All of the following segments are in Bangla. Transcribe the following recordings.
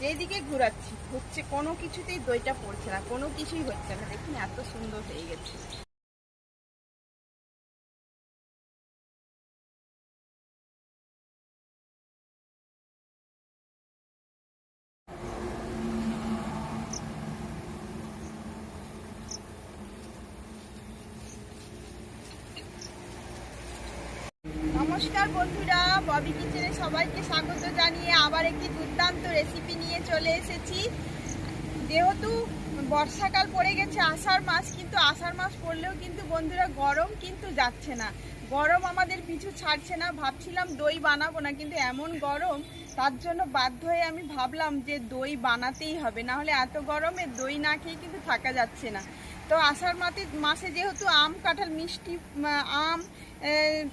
যেদিকে ঘুরাচ্ছি, হচ্ছে কোনো কিছুতেই দইটা পড়ছে না, কোনো কিছুই হচ্ছে না। দেখুন, এত সুন্দর হয়ে গেছে। নমস্কার বন্ধুরা, ববি কিচেনে সবাইকে স্বাগত জানিয়ে আবার একটি দুর্দান্ত রেসিপি নিয়ে চলে এসেছি। যেহেতু বর্ষাকাল পড়ে গেছে আষাঢ় মাস, কিন্তু আষাঢ় মাস পড়লেও কিন্তু বন্ধুরা গরম কিন্তু যাচ্ছে না। গরম আমাদের পিছু ছাড়ছে না, ভাবছিলাম দই বানাবো না, কিন্তু এমন গরম তার জন্য বাধ্য হয়ে আমি ভাবলাম যে দই বানাতেই হবে না হলে এত গরমে দই না খেয়ে কিন্তু থাকা যাচ্ছে না। তো আষাঢ় মাসে মাসে যেহেতু আম, কাঁঠাল, মিষ্টি আম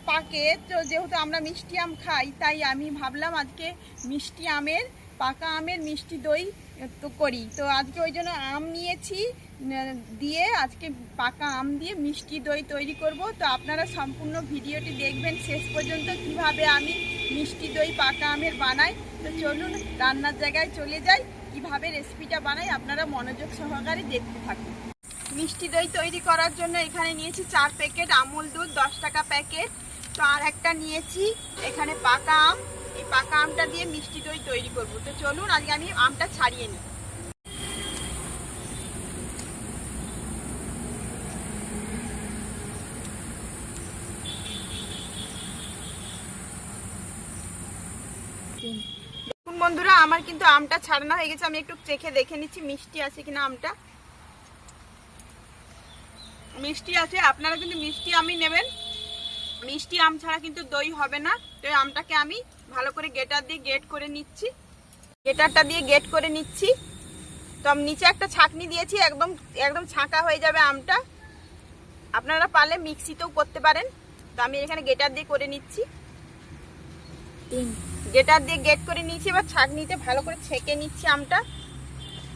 পাকে, তো যেহেতু আমরা মিষ্টি আম খাই, তাই আমি ভাবলাম আজকে মিষ্টি আমের, পাকা আমের মিষ্টি দই তো করি। তো আজকে ওই জন্য আম নিয়েছি, দিয়ে আজকে পাকা আম দিয়ে মিষ্টি দই তৈরি করব। তো আপনারা সম্পূর্ণ ভিডিওটি দেখবেন শেষ পর্যন্ত কীভাবে আমি মিষ্টি দই পাকা আমের বানাই। তো চলুন রান্নার জায়গায় চলে যাই, কীভাবে রেসিপিটা বানাই আপনারা মনোযোগ সহকারে দেখতে থাকুন। মিষ্টি দই তৈরি করার জন্য এখানে নিয়েছি চার প্যাকেট আমুল দুধ, দশ টাকা প্যাকেট। তো আর একটা নিয়েছি, এখানে পাকা আম। এই পাকা আমটা দিয়ে মিষ্টি দই তৈরি করব। তো চলুন, আজকে আমি আমটা ছাড়িয়ে নিই। বন্ধুরা, আমার কিন্তু আমটা ছাড়ানো হয়ে গেছে। আমি একটু চেখে দেখে নিচ্ছি, মিষ্টি আছে কিনা আমটা। মিষ্টি আছে, আপনারা কিন্তু মিষ্টি আমই নেবেন। মিষ্টি আম ছাড়া কিন্তু দই হবে না। তো আমটাকে আমি ভালো করে গেটার দিয়ে গেট করে নিচ্ছি। গেটারটা দিয়ে গেট করে নিচ্ছি। তো আমি নিচে একটা ছাঁকনি দিয়েছি একদম একদম ছাঁকা হয়ে যাবে আমটা। আপনারা পারলে মিক্সিতেও করতে পারেন। তো আমি এখানে গেটার দিয়ে করে নিচ্ছি। গেটার দিয়ে গেট করে নিচ্ছি এবার ছাকনিতে ভালো করে ছেঁকে নিচ্ছি আমটা।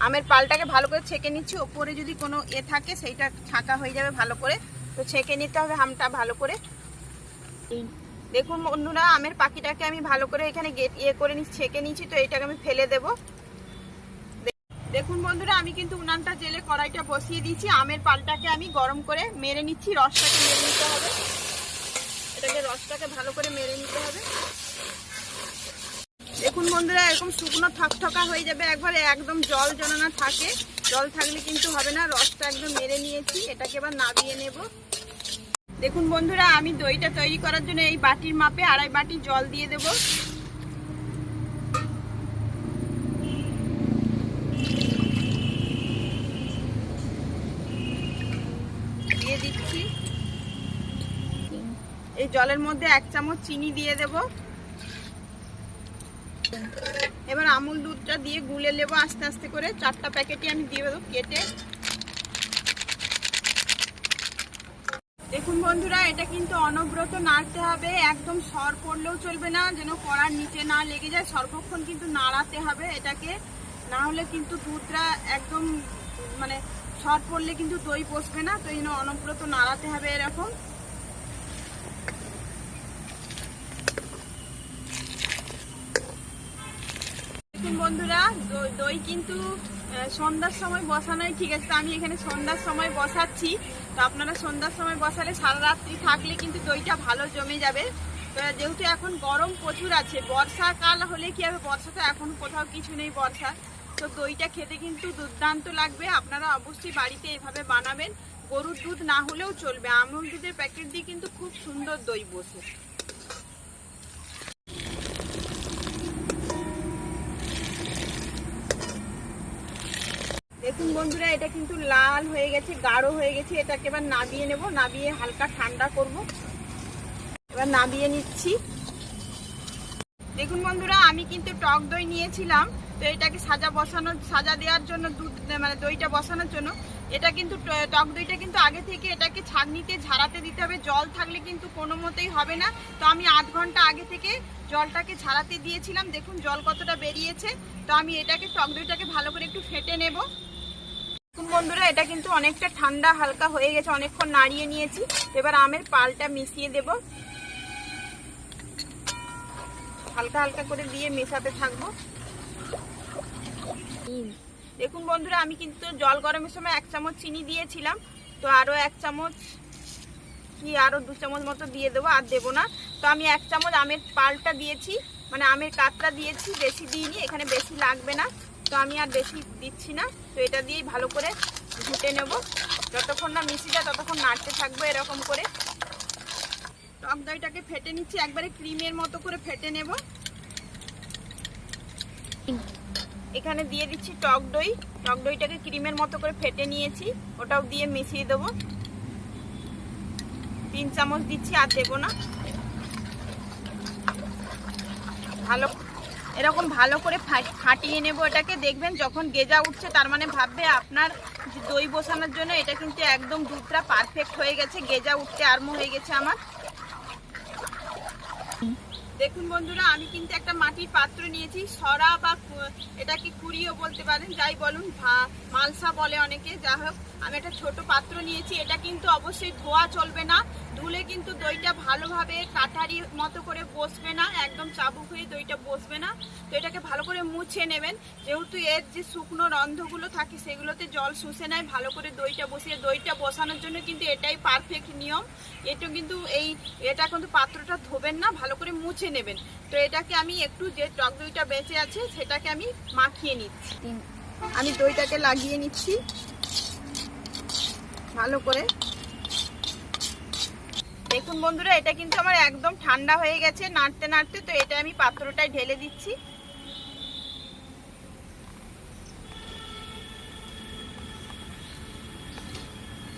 আমের পালটাকে ভালো করে ছেঁকে নিচ্ছি। ওপরে যদি কোনো এ থাকে সেইটা ছাঁকা হয়ে যাবে ভালো করে। তো ছেঁকে নিতে হবে আমটা ভালো করে। দেখুন বন্ধুরা, আমের পাখিটাকে আমি ভালো করে এখানে গেট ইয়ে করে নিচ্ছি, ছেঁকে নিচ্ছি, তো এটাকে আমি ফেলে দেব। দেখুন বন্ধুরা, আমি কিন্তু উনানটা জেলে কড়াইটা বসিয়ে দিয়েছি। আমের পালটাকে আমি গরম করে মেরে নিচ্ছি, রসটাকে মেরে নিতে হবে। এটাকে রসটাকে ভালো করে মেরে নিতে হবে। দেখুন বন্ধুরা, এরকম শুকনো ঠকঠকা হয়ে যাবে। একবারে একদম জল জনানা থাকে। জল থাকলে কিন্তু হবে না। রসটা একদম মেরে নিয়েছি। এটাকে এবার নাবিয়ে নেব। দেখুন বন্ধুরা, আমি দইটা তৈরি করার জন্য এই বাটির মাপে আড়াই বাটি জল দিয়ে দেব। দিয়ে দিচ্ছি। এই জলের মধ্যে এক চামচ চিনি দিয়ে দেবো। এবার আমুল দুধটা দিয়ে গুলে নেব আস্তে আস্তে করে। চারটা প্যাকেটই আমি দিয়ে দেবো কেটে। দেখুন বন্ধুরা, এটা কিন্তু অনব্রত নাড়তে হবে, একদম সর পড়লেও চলবে না, যেন কড়ার নিচে না লেগে যায়, সর্বক্ষণ কিন্তু নাড়াতে হবে এটাকে। না হলে কিন্তু দুধটা একদম মানে সর পড়লে কিন্তু দই পচবে না, তো এই অনব্রত নাড়াতে হবে এরকম। বন্ধুরা দই- কিন্তু সন্ধ্যার সময় বসানোই ঠিক আছে, তো আমি এখানে সন্ধ্যার সময় বসাচ্ছি। তো আপনারা সন্ধ্যার সময় বসালে সারা রাত্রি থাকলে কিন্তু দইটা ভালো জমে যাবে। যেহেতু এখন গরম প্রচুর আছে বর্ষাকাল হলে কি হবে বর্ষা তো এখন কোথাও কিছু নেই বর্ষা। তো দইটা খেতে কিন্তু দুর্দান্ত লাগবে, আপনারা অবশ্যই বাড়িতে এভাবে বানাবেন। গরুর দুধ না হলেও চলবে আমুল দুধের প্যাকেট দিয়ে কিন্তু খুব সুন্দর দই বসে। বন্ধুরা, এটা কিন্তু লাল হয়ে গেছে, গাঢ় হয়ে গেছে। এটাকে এবার নাবিয়ে নেব, নাবিয়ে হালকা ঠান্ডা করব। এবার নাবিয়ে নিচ্ছি। দেখুন বন্ধুরা, আমি কিন্তু টক দই নিয়েছিলাম, তো এটাকে সাজা বসানোর, সাজা দেওয়ার জন্য দুধ মানে দইটা বসানোর জন্য, এটা কিন্তু টক দইটা কিন্তু আগে থেকে এটাকে ছাঁকনিতে ঝাড়াতে দিতে হবে। জল থাকলে কিন্তু কোনো মতেই হবে না। তো আমি আধ ঘণ্টা আগে থেকে জলটাকে ঝাড়াতে দিয়েছিলাম। দেখুন জল কতটা বেরিয়েছে। তো আমি এটাকে, টক দইটাকে ভালো করে একটু ফেটে নেব। বন্ধুরা, এটা কিন্তু অনেকটা ঠান্ডা, হালকা হয়ে গেছে। অনেকক্ষণ নাড়িয়ে নিয়েছি। এবার আমের পালটা মিশিয়ে দেব। হালকা হালকা করে দিয়ে মেশাতে থাকব। দেখুন বন্ধুরা, আমি কিন্তু জল গরমের সময় এক চামচ চিনি দিয়েছিলাম। তো আরও এক চামচ কি, আরও দু চামচ মতো দিয়ে দেবো, আর দেবো না। তো আমি এক চামচ আমের পালটা দিয়েছি। মানে আমের কাতটা দিয়েছি, বেশি দিইনি, এখানে বেশি লাগবে না। তো আমি আর বেশি দিচ্ছি না। তো এটা দিয়েই ভালো করে ঘুটে নেব। যতক্ষণ না মিশে যায় ততক্ষণ নাড়তে থাকব এরকম করে। টক দইটাকে ফেটে নিচ্ছি, একবারে ক্রিমের মতো করে ফেটে নেব। এখানে দিয়ে দিচ্ছি টক দই। টক দইটাকে ক্রিমের মতো করে ফেটে নিয়েছি, ওটাও দিয়ে মিশিয়ে দেবো। তিন চামচ দিচ্ছি আর দেবো না ভালো এরকম ভালো করে ফাটিয়ে নেব এটাকে। দেখবেন যখন গেজা উঠছে, তার মানে ভাববে আপনার দই বসানোর জন্য এটা কিন্তু একদম দুধটা পারফেক্ট হয়ে গেছে। গেজা উঠতে আরম্ভ হয়ে গেছে আমার। দেখুন বন্ধুরা, আমি কিন্তু একটা মাটির পাত্র নিয়েছি, সরা বা এটাকে কুড়িও বলতে পারেন, যাই বলুন মালসা বলে অনেকে, যা হোক, আমি একটা ছোট পাত্র নিয়েছি, এটা কিন্তু অবশ্যই ধোয়া চলবে না, ধুলে কিন্তু দইটা ভালোভাবে কাটারি মতো করে বসবে না, একদম চাবুক হয়ে দইটা বসবে না, তো এটাকে ভালো করে মুছে নেবেন, যেহেতু এর যে শুকনো রন্ধগুলো থাকে, সেগুলোতে জল শুষে নেয়, ভালো করে দইটা বসিয়ে, দইটা বসানোর জন্য কিন্তু এটাই পারফেক্ট নিয়ম, এটা কিন্তু এই, এটা কিন্তু পাত্রটা ধোবেন না, ভালো করে মুছে নেবেন। তো এটাকে আমি একটু যে টক দইটা বেঁচে আছে সেটাকে আমি মাখিয়ে নিচ্ছি। আমি দইটাকে লাগিয়ে নিচ্ছি। ভালো করে। দেখুন বন্ধুরা এটা কিন্তু আমার একদম ঠান্ডা হয়ে গেছে নাড়তে নাড়তে তো এটা আমি পাত্রটায় ঢেলে দিচ্ছি।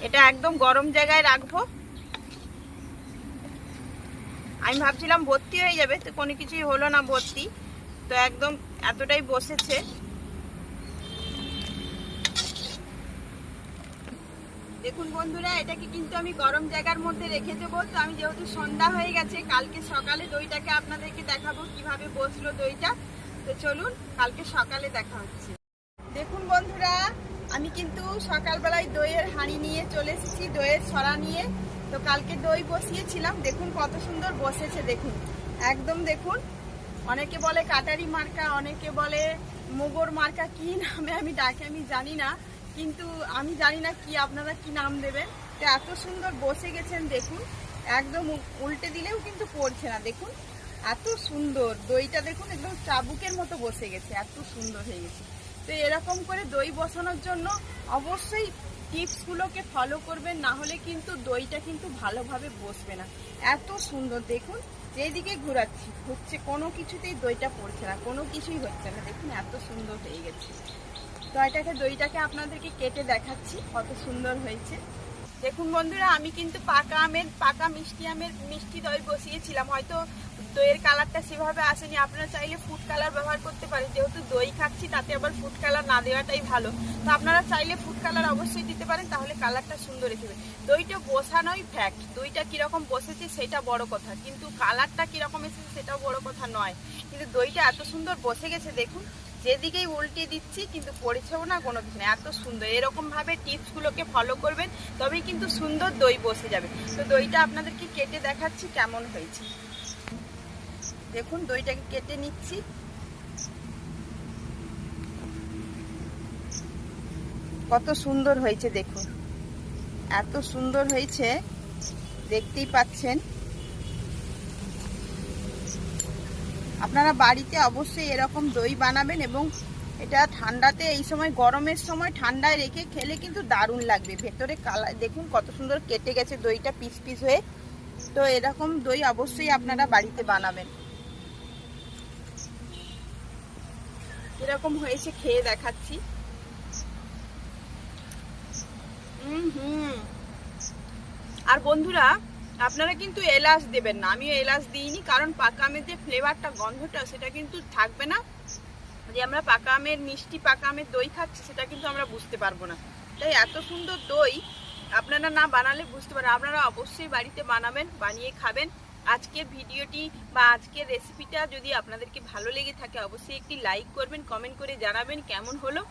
এটা একদম গরম জায়গায় রাখব। আমি ভাবছিলাম ভর্তি হয়ে যাবে, তো কোনো কিছুই হলো না ভর্তি। তো একদম এতটাই বসেছে। দেখুন বন্ধুরা, এটাকে কিন্তু আমি গরম জায়গার মধ্যে রেখে দেবো। তো আমি যেহেতু সন্ধ্যা হয়ে গেছে, কালকে সকালে দইটাকে আপনাদেরকে দেখাবো কীভাবে বসল দইটা। তো চলুন, কালকে সকালে দেখা হচ্ছে। দেখুন বন্ধুরা, আমি কিন্তু সকালবেলায় দইয়ের হাঁড়ি নিয়ে চলে এসেছি, দইয়ের ছড়া নিয়ে। তো কালকে দই বসিয়েছিলাম, দেখুন কত সুন্দর বসেছে, দেখুন। একদম দেখুন, অনেকে বলে কাটারি মার্কা, অনেকে বলে মোগর মার্কা, কি নামে আমি ডাকে আমি জানি না, কিন্তু আমি জানি না কি, আপনারা কি নাম দেবেন। তো এত সুন্দর বসে গেছেন, দেখুন, একদম উল্টে দিলেও কিন্তু পড়ছে না, দেখুন। এত সুন্দর, দইটা দেখুন, একদম চাবুকের মতো বসে গেছে, এত সুন্দর হয়ে গেছে। তো এরকম করে দই বসানোর জন্য অবশ্যই টিপসগুলোকে ফলো করবেন, না হলে কিন্তু দইটা কিন্তু ভালোভাবে বসবে না। এত সুন্দর, দেখুন, যেদিকে ঘোরাচ্ছি হচ্ছে কোনো কিছুতেই দইটা পড়ছে না, কোনো কিছুই হচ্ছে না। দেখুন, এত সুন্দর হয়ে গেছে। তো এটাকে, দইটাকে আপনাদেরকে কেটে দেখাচ্ছি, কত সুন্দর হয়েছে। দেখুন বন্ধুরা, আমি কিন্তু পাকা আমের, পাকা মিষ্টি আমের মিষ্টি দই বসিয়েছিলাম। হয়তো দইয়ের কালারটা সেভাবে আসেনি। আপনারা চাইলে ফুড কালার ব্যবহার করতে পারেন। যেহেতু দই খাচ্ছি, তাতে আবার ফুড কালার না দেওয়াটাই ভালো। তো আপনারা চাইলে ফুড কালার অবশ্যই দিতে পারেন, তাহলে কালারটা সুন্দর এসেবে দইটা বসানোই ফ্যাক্ট দইটা কীরকম বসেছে সেটা বড় কথা। কিন্তু কালারটা কীরকম এসেছে সেটাও বড় কথা নয়। কিন্তু দইটা এত সুন্দর বসে গেছে, দেখুন। যেদিকেই উল্টে দিচ্ছি, কিন্তু পড়েছেও না কোনো কিছু না এত সুন্দর। এরকমভাবে টিপসগুলোকে ফলো করবেন, তবেই কিন্তু সুন্দর দই বসে যাবে। তো দইটা আপনাদেরকে কেটে দেখাচ্ছি কেমন হয়েছে। দেখুন দইটাকে কেটে নিচ্ছি। কত সুন্দর হয়েছে, দেখুন। এত সুন্দর হয়েছে, দেখতেই পাচ্ছেন। আপনারা বাড়িতে অবশ্যই এরকম দই বানাবেন এবং এটা ঠান্ডাতে, এই সময় গরমের সময় ঠান্ডায় রেখে খেলে কিন্তু দারুণ লাগবে। ভেতরে কালার, দেখুন কত সুন্দর কেটে গেছে দইটা পিস পিস হয়ে। তো এরকম দই অবশ্যই আপনারা বাড়িতে বানাবেন। এরকম হয়েছে, খেয়ে দেখাচ্ছি। হুম আর বন্ধুরা, আপনারা কিন্তু এলাচ দেবেন না। আমিও এলাচ দিইনি, কারণ পাকা আমের যে ফ্লেভারটা গন্ধটা, সেটা কিন্তু থাকবে না। যে আমরা পাকা আমের মিষ্টি, পাকা আমের দই খাচ্ছি, সেটা কিন্তু আমরা বুঝতে পারব না। তাই এত সুন্দর দই, আপনারা না বানালে বুঝতে পারেন আপনারা অবশ্যই বাড়িতে বানাবেন, বানিয়ে খাবেন। আজকের ভিডিওটি বা আজকের রেসিপিটা যদি আপনাদেরকে ভালো লেগে থাকে, অবশ্যই একটি লাইক করবেন কমেন্ট করে জানাবেন কেমন হলো।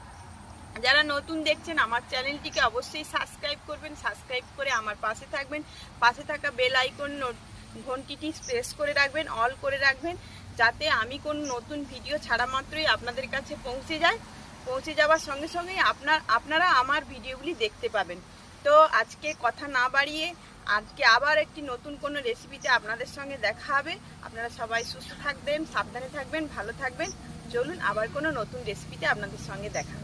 যারা নতুন দেখছেন, আমার চ্যানেলটিকে অবশ্যই সাবস্ক্রাইব করবেন সাবস্ক্রাইব করে আমার পাশে থাকবেন, পাশে থাকা বেল আইকন ঘন্টিটি প্রেস করে রাখবেন অল করে রাখবেন, যাতে আমি কোন নতুন ভিডিও ছাড়া মাত্রই আপনাদের কাছে পৌঁছে যায়। পৌঁছে যাওয়ার সঙ্গে সঙ্গেই আপনার আপনারা আমার ভিডিওগুলি দেখতে পাবেন। তো আজকে কথা না বাড়িয়ে আজকে আবার একটি নতুন কোনো রেসিপিতে আপনাদের সঙ্গে দেখা হবে। আপনারা সবাই সুস্থ থাকবেন, সাবধানে থাকবেন, ভালো থাকবেন। চলুন আবার কোনো নতুন রেসিপিতে আপনাদের সঙ্গে দেখা